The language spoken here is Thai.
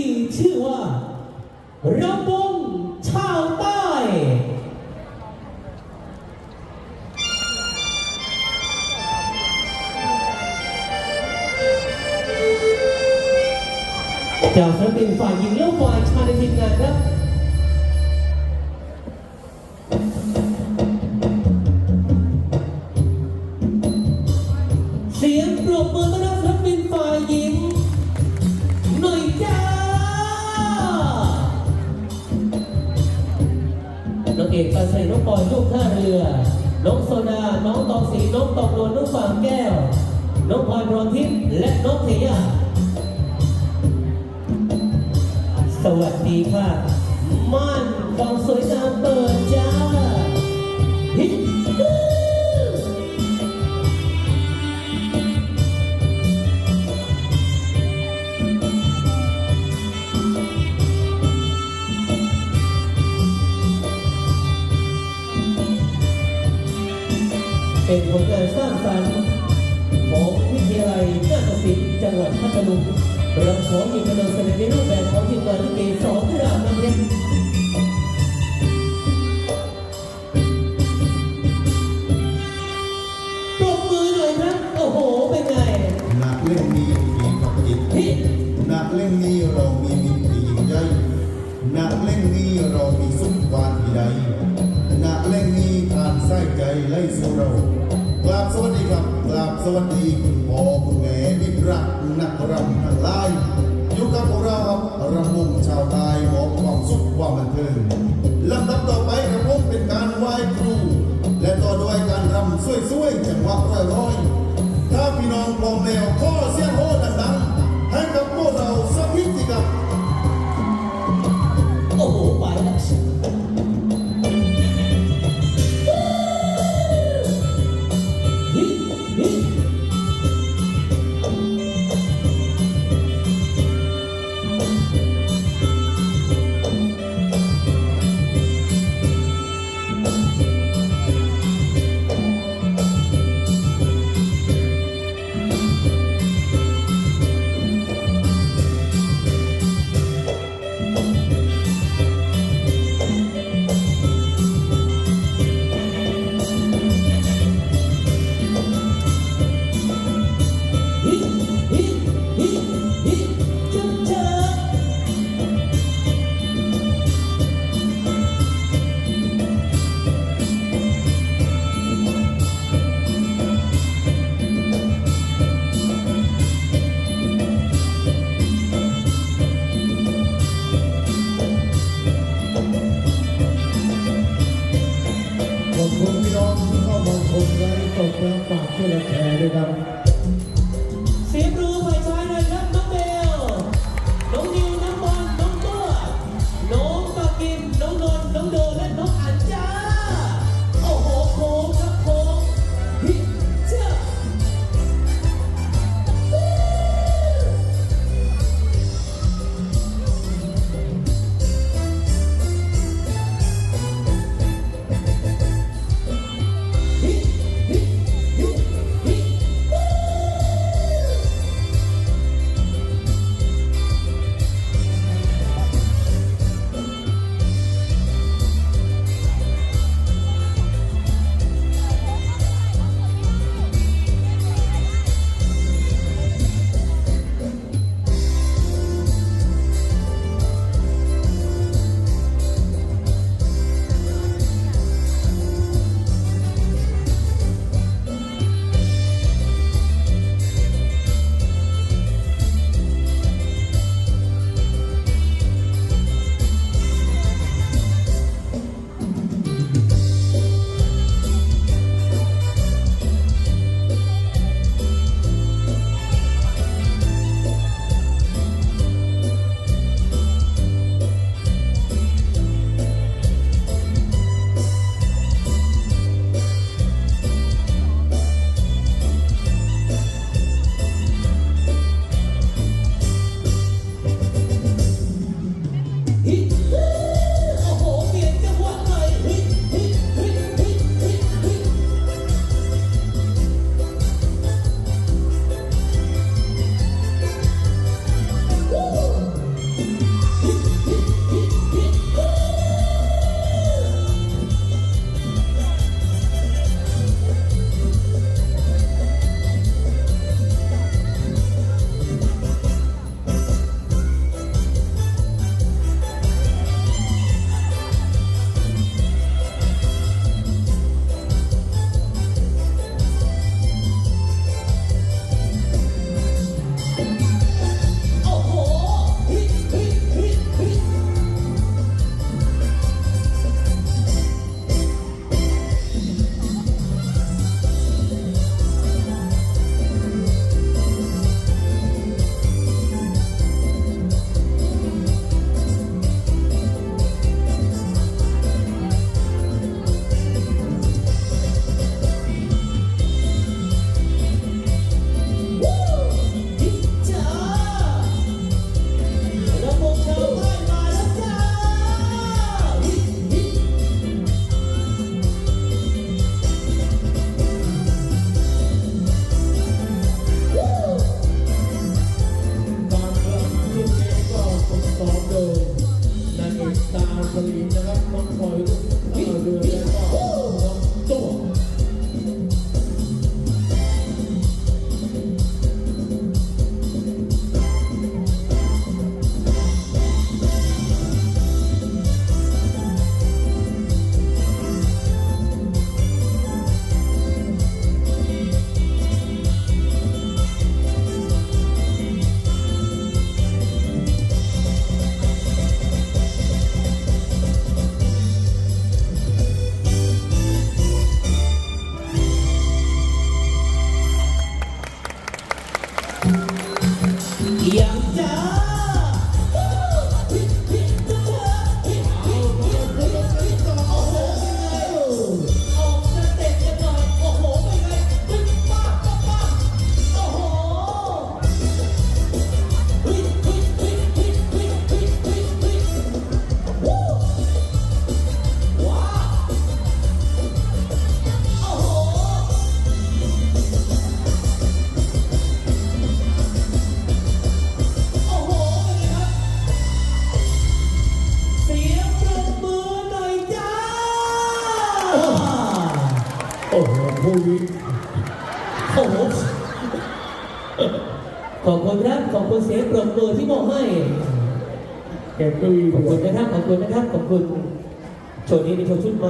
มีชื่อว่าระบงชาวใต้จากศิลปินฝ่ายหญิงและฝ่ายชายในทีมงานครับ ล่อยลูกท่าเรือ น้องโซดา น้องตองสีน้องตองนวลน้องฟางแก้ว น้องพลอยพรทิพย์และน้องเทียสวัสดีค่ะ ม่านความสวยงามเปิดจ้าฮิ เป็นผลงานสร้างสรรค์ของวิทยาลัยนาฏศิลป์จังหวัดพัทลุงเราขอหยิบกำลังแสดงในรูปแบบของทีมงานลิเกสองรามน้ำเพชรปรบมือหน่อยครับ โอ้โห เป็นไง หนักเล่นนี้มีกับจิตหนักเล่นนี้เรามีมิตรยิ่งใหญ่หนักเล่นนี้เรามีสุขวานใดหนักเล่นนี้ทานไส้ใจไล่สู่เรากราบสวัสดีครับกราบสวัสดีคุณพ่อคุณแม่พี่รัก อ้โหผู้วิโอ้โหขอบคุณครับขอบคุณเสียงปรบมือที่มอบให้แกตุ้ยขอบคุณนะครับขอบคุณนะครับขอบคุณโชว์นี้เป็นโชว์ชุดใหม่